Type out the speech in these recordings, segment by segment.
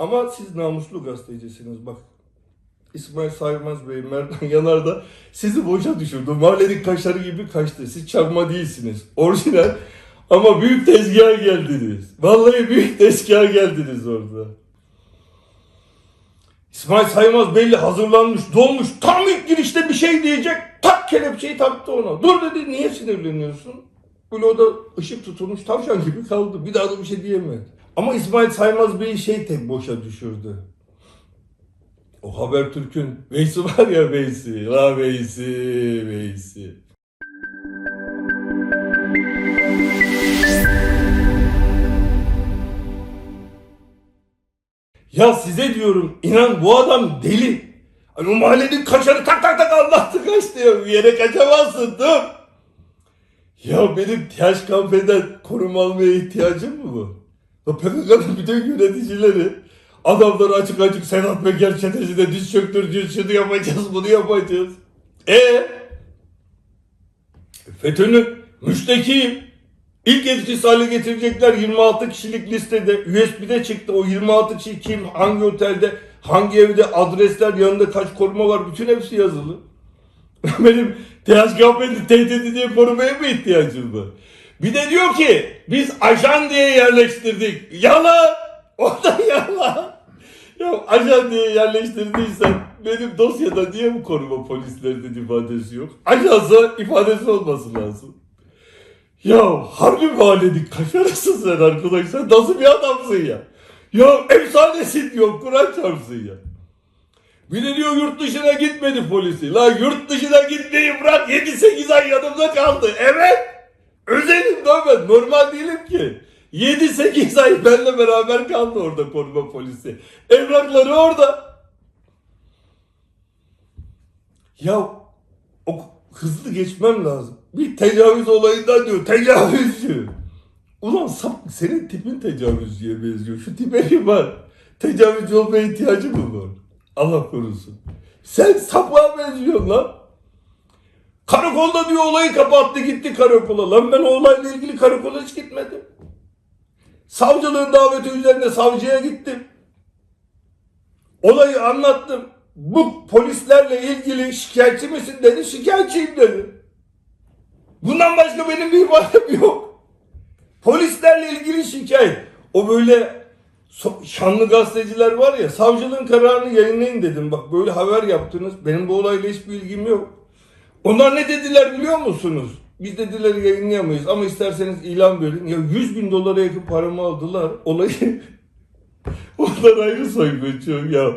Ama siz namuslu gazetecisiniz bak. İsmail Saymaz Bey, Merdan Yanardağ sizi boşa düşürdü. Mahallenin kaşarı gibi kaçtı. Siz çakma değilsiniz. Orijinal. Ama büyük tezgaha geldiniz. Vallahi büyük tezgaha geldiniz orada. İsmail Saymaz belli hazırlanmış, dolmuş. Tam ilk girişte bir şey diyecek. Tak kelepçeyi taktı ona. Dur dedi niye sinirleniyorsun? Böyle o da ışık tutulmuş tavşan gibi kaldı. Bir daha da bir şey diyemedi. Ama İsmail Saymaz Bey'i şey tek boşa düşürdü. O Habertürk'ün Veysi var ya Veysi. La Veysi, Veysi. Ya size diyorum inan bu adam deli. Hani o mahallenin kaçarı tak tak tak anlattı kaçtı ya. Bir yere kaçamazsın dur. Ya benim TH kampeden koruma almaya ihtiyacım mı bu? Ya PKK'nın bütün yöneticileri adamları açık açık Sedat Peker çetesine diz çöktüreceğiz, şunu yapacağız, bunu yapacağız. E FETÖ'nün müştekiyim. İlk etkisi hale getirecekler 26 kişilik listede. USB'de çıktı o 26 kişi kim, hangi otelde, hangi evde, adresler, yanında kaç koruma var bütün hepsi yazılı. Benim THKP'nin tehdidi diye korumaya mı ihtiyacım var? Bir de diyor ki biz ajan diye yerleştirdik. Yalan! O da yalan. Ya ajan diye yerleştirdiysen benim dosyada niye bu koruma polislerinin ifadesi yok? Ajansa ifadesi olması lazım. Ya harbi mahallenin kaşarısın sen arkadaş. Sen nasıl bir adamsın ya? Ya efsanesin diyor. Kur'an çarpsın ya. Bir de diyor yurt dışına gitmedi polisi. La yurt dışına gitmeyi bırak 7-8 ay yanımda kaldı. Evet. Özelim de ben. Normal değilim ki. 7-8 ay benimle beraber kaldı orada koruma polisi. Evrakları orada. Ya o hızlı geçmem lazım. Bir tecavüz olayından diyor. Tecavüzcü. Ulan sap, senin tipin tecavüzcüye benziyor. Şu tipe bir var. Tecavüzcü olmaya ihtiyacı mı var? Allah korusun. Sen sapığa benziyorsun lan. Karakolda diyor olayı kapattı gitti karakola. Lan ben olayla ilgili karakola hiç gitmedim. Savcılığın daveti üzerine savcıya gittim. Olayı anlattım. Bu polislerle ilgili şikayetçi misin dedi. Şikayetçiyim dedi. Bundan başka benim bir ibadım yok. Polislerle ilgili şikayet. O böyle şanlı gazeteciler var ya savcılığın kararını yayınlayın dedim. Bak böyle haber yaptınız. Benim bu olayla hiçbir ilgim yok. Onlar ne dediler biliyor musunuz? Biz dediler yayınlayamayız ama isterseniz ilan verin. Ya 100 bin dolara yakın paramı aldılar. Olayı onlar ayrı soyguncu ya.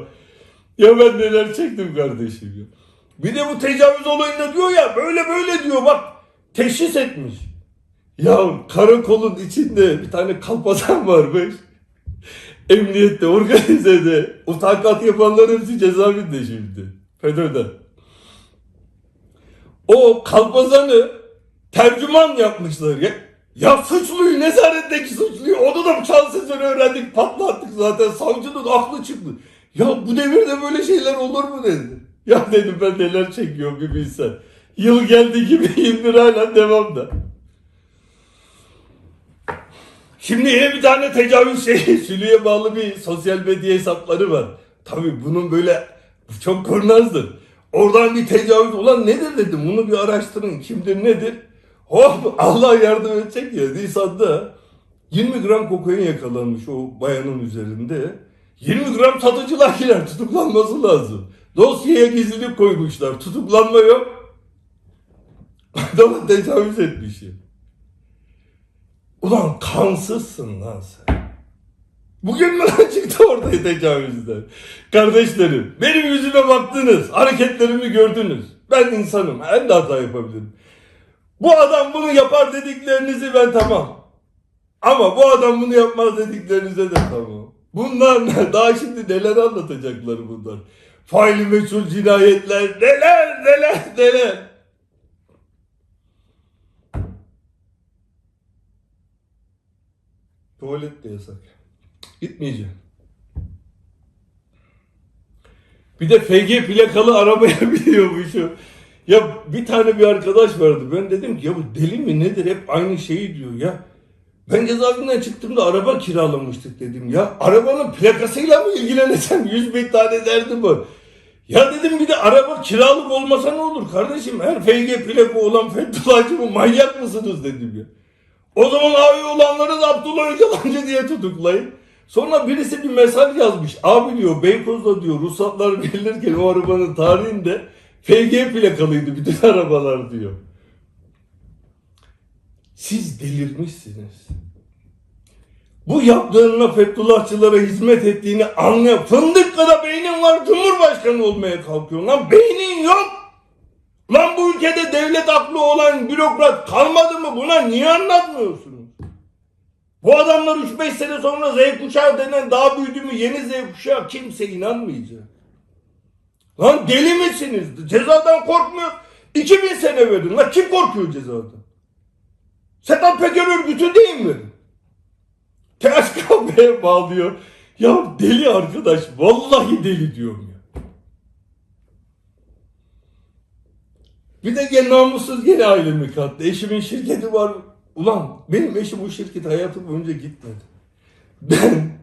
Ya ben neler çektim kardeşim ya. Bir de bu tecavüz olayında diyor ya böyle böyle diyor bak teşhis etmiş. Ya karakolun içinde bir tane kalpazan varmış. Emniyette, organizede. O takat yapanların hepsi cezaevinde şimdi. FETÖ'de. O kalpazanı tercüman yapmışlar ya. Ya suçluyu, nezaretteki suçluyu onu da şansızını öğrendik, patlattık zaten. Savcının aklı çıktı. Ya bu devirde böyle şeyler olur mu dedi. Ya dedim ben neler çekiyorum bir bilsen. Yıl geldi gibi 20 lira hala devamda. Şimdi yine bir tane tecavüz şey, Sülü'ye bağlı bir sosyal medya hesapları var. Tabii bunun böyle çok kurnazdır. Oradan bir tecavüz olan nedir dedim. Bunu bir araştırın. Kimdir nedir? Hop Allah yardım edecek ya. Nisan'da 20 gram kokain yakalanmış o bayanın üzerinde. 20 gram satıcılar tutuklanması lazım. Dosyaya gizlilik koymuşlar. Tutuklanma yok. Adama tecavüz etmiş ya. Ulan kansızsın lan sen. Bugün mü çıktı ortaya tecavüzler? Kardeşlerim benim yüzüme baktınız. Hareketlerimi gördünüz. Ben insanım. Ben de hata yapabilirim. Bu adam bunu yapar dediklerinizi ben tamam. Ama bu adam bunu yapmaz dediklerinize de tamam. Bunlar ne? Daha şimdi neler anlatacaklar bunlar. Faili meçhul cinayetler neler neler neler. Tuvalet de yasak. Gitmeyeceğim. Bir de FG plakalı arabaya biniyormuşum. Ya bir tane bir arkadaş vardı. Ben dedim ki ya bu deli mi nedir? Hep aynı şeyi diyor ya. Ben cezaevinden çıktığımda araba kiralamıştık dedim ya. Arabanın plakasıyla mı ilgileneceksin? Yüz bin tane derdi bu. Ya dedim bir de araba kiralık olmasa ne olur kardeşim? Her FG plaka olan Fethullahçı mı? Manyak mısınız dedim ya. O zaman abi olanları da Abdullah Öcalan'cı diye tutuklayın. Sonra birisi bir mesaj yazmış. Abi diyor Beykoz'da diyor ruhsatlar verilirken o arabanın tarihinde FG plakalıydı bütün arabalar diyor. Siz delirmişsiniz. Bu yaptığınla Fethullahçılara hizmet ettiğini anlayan fındık kadar beynin var Cumhurbaşkanı olmaya kalkıyor. Lan beynin yok. Lan bu ülkede devlet aklı olan bürokrat kalmadı mı? Buna niye anlatmıyorsunuz? Bu adamlar 3-5 sene sonra Z kuşağı denen daha büyüdü mü yeni Z kuşağı kimse inanmayacak. Lan deli misiniz? Cezadan korkmuyor. 2000 sene verin. Lan kim korkuyor cezadan? Sedat Peker örgütü değil mi? TSKB'ye bağlıyor. Ya deli arkadaş. Vallahi deli diyorum ya. Bir de gene namussuz gene ailemi kattı. Eşimin şirketi var. Ulan benim eşim bu şirket hayatım boyunca gitmedi. Ben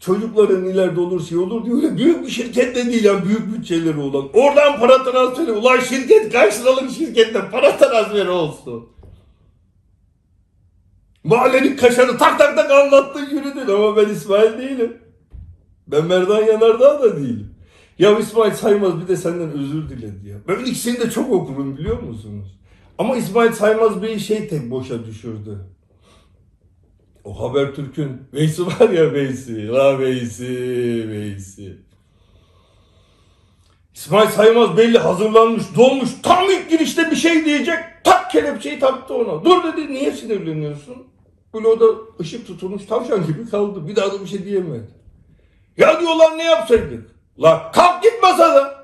çocukların ileride olur şey olur diye öyle büyük bir şirket de değil yani büyük bütçeleri olan. Oradan para transferi. Ulan şirket kaç liralık şirkette para transferi olsun. Mahallenin kaşarı tak tak tak anlattın yürüdün ama ben İsmail değilim. Ben Merdan Yanardağ da değilim. Ya İsmail Saymaz bir de senden özür diledi ya. Ben ikisini de çok okudum biliyor musunuz? Ama İsmail Saymaz bir şey tek boşa düşürdü. O Habertürk'ün Veysi var ya Veysi. La Veysi, Veysi. İsmail Saymaz belli hazırlanmış, dolmuş. Tam ilk girişte bir şey diyecek. Tak kelepçeyi taktı ona. Dur dedi niye sinirleniyorsun? Böyle ışık tutulmuş tavşan gibi kaldı. Bir daha da bir şey diyemedi. Ya diyorlar ne yapsaydık? La kalk git masadan.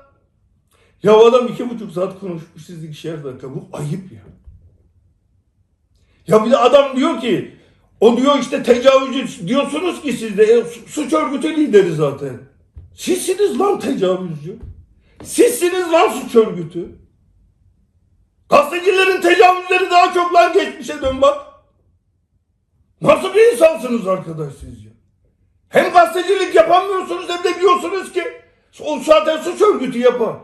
Ya adam iki buçuk saat konuşmuş siz ikişer dakika. Bu ayıp ya. Ya bir de adam diyor ki o diyor işte tecavüzcü diyorsunuz ki siz de e, su- suç örgütü lideri zaten. Sizsiniz lan tecavüzcü. Sizsiniz lan suç örgütü. Gazetecilerin tecavüzleri daha çok lan geçmişe dön bak. Nasıl bir insansınız arkadaş siz ya? Hem gazetecilik yapamıyorsunuz hem de diyorsunuz ki o zaten suç örgütü yapar.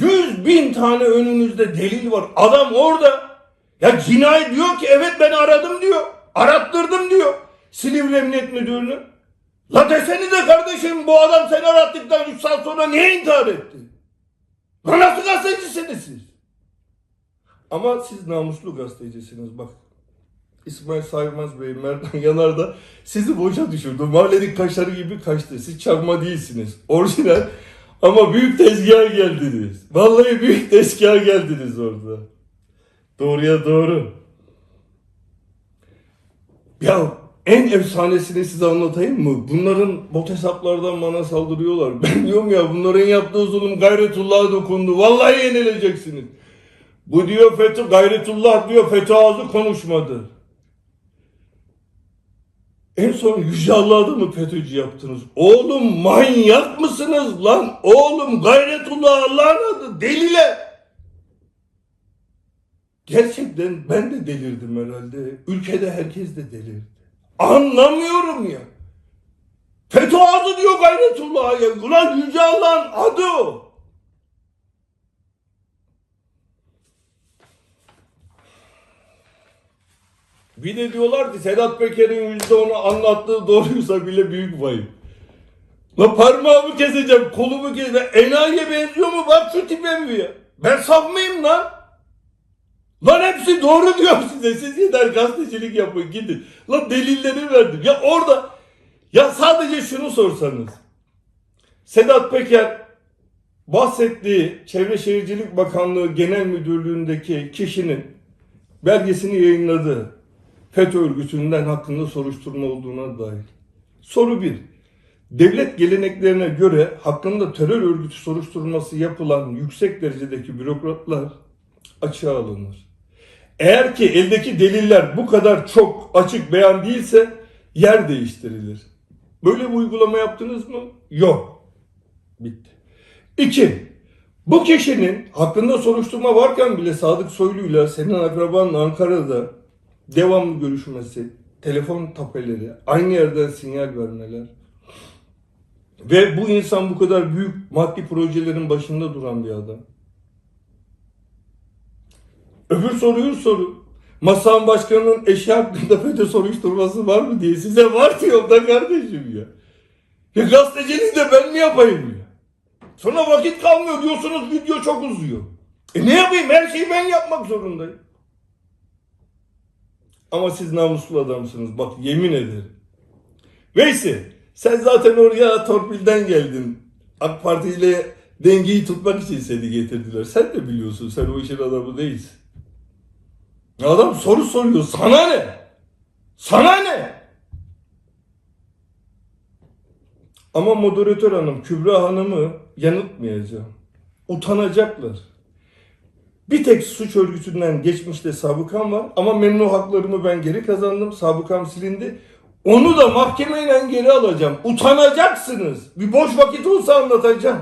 Yüz bin tane önünüzde delil var. Adam orada. Ya cinayet diyor ki evet ben aradım diyor. Arattırdım diyor. Silivri Emniyet Müdürünü. La desenize kardeşim bu adam seni arattıktan 3 saat sonra niye intihar etti? La nasıl gazetecisiniz siz? Ama siz namuslu gazetecisiniz bak. İsmail Saymaz Bey, Merdan Yanardağ sizi boşa düşürdü. Mahallenin kaşarı gibi kaçtı. Siz çakma değilsiniz. Orijinal. Ama büyük tezgaha geldiniz. Vallahi büyük tezgaha geldiniz orada. Doğruya doğru. Ya en efsanesini size anlatayım mı? Bunların bot hesaplardan bana saldırıyorlar. Ben diyorum ya bunların yaptığı zulüm gayretullah'a dokundu. Vallahi yenileceksiniz. Bu diyor FETÖ, gayretullah diyor FETÖ ağzı konuşmadı. En son Yüce Allah'da mı FETÖ'cü yaptınız? Oğlum manyak mısınız lan? Oğlum gayretullah Allah'ın adı deliler. Gerçekten ben de delirdim herhalde. Ülkede herkes de delirdi. Anlamıyorum ya. FETÖ adı diyor gayretullah'a ya. Ulan Yüce Allah'ın adı o. Bir de diyorlar ki Sedat Peker'in yüzde onu anlattığı doğruysa bile büyük vayım. La parmağımı keseceğim, kolumu keseceğim. Enayiye benziyor mu? Bak şu tipe mi ya? Ben saf mıyım lan? Lan hepsi doğru diyor size. Siz yeter gazetecilik yapın gidin. Lan delilleri verdim. Ya orada ya sadece şunu sorsanız. Sedat Peker bahsettiği Çevre Şehircilik Bakanlığı Genel Müdürlüğü'ndeki kişinin belgesini yayınladı. FETÖ örgütünden hakkında soruşturma olduğuna dair. Soru 1. Devlet geleneklerine göre hakkında terör örgütü soruşturması yapılan yüksek derecedeki bürokratlar açığa alınır. Eğer ki eldeki deliller bu kadar çok açık beyan değilse yer değiştirilir. Böyle bir uygulama yaptınız mı? Yok. Bitti. İki, Bu kişinin hakkında soruşturma varken bile Sadık Soylu'yla senin akrabanla Ankara'da devamlı görüşmesi, telefon tapeleri, aynı yerden sinyal vermeler ve bu insan bu kadar büyük maddi projelerin başında duran bir adam. Öbür soruyu soru. Masan başkanının eşi hakkında FETÖ soruşturması var mı diye size var diyorum da kardeşim ya. Ya gazeteciliği de ben mi yapayım ya? Sonra vakit kalmıyor diyorsunuz video çok uzuyor. E ne yapayım her şeyi ben yapmak zorundayım. Ama siz namuslu adamsınız bak yemin ederim. Neyse sen zaten oraya torpilden geldin. AK Parti ile dengeyi tutmak için seni getirdiler. Sen de biliyorsun sen o işin adamı değilsin. Adam soru soruyor sana ne? Sana ne? Ama moderatör hanım Kübra hanımı yanıltmayacağım. Utanacaklar. Bir tek suç örgütünden geçmişte sabıkam var ama memnu haklarımı ben geri kazandım. Sabıkam silindi. Onu da mahkemeyle geri alacağım. Utanacaksınız. Bir boş vakit olsa anlatacağım.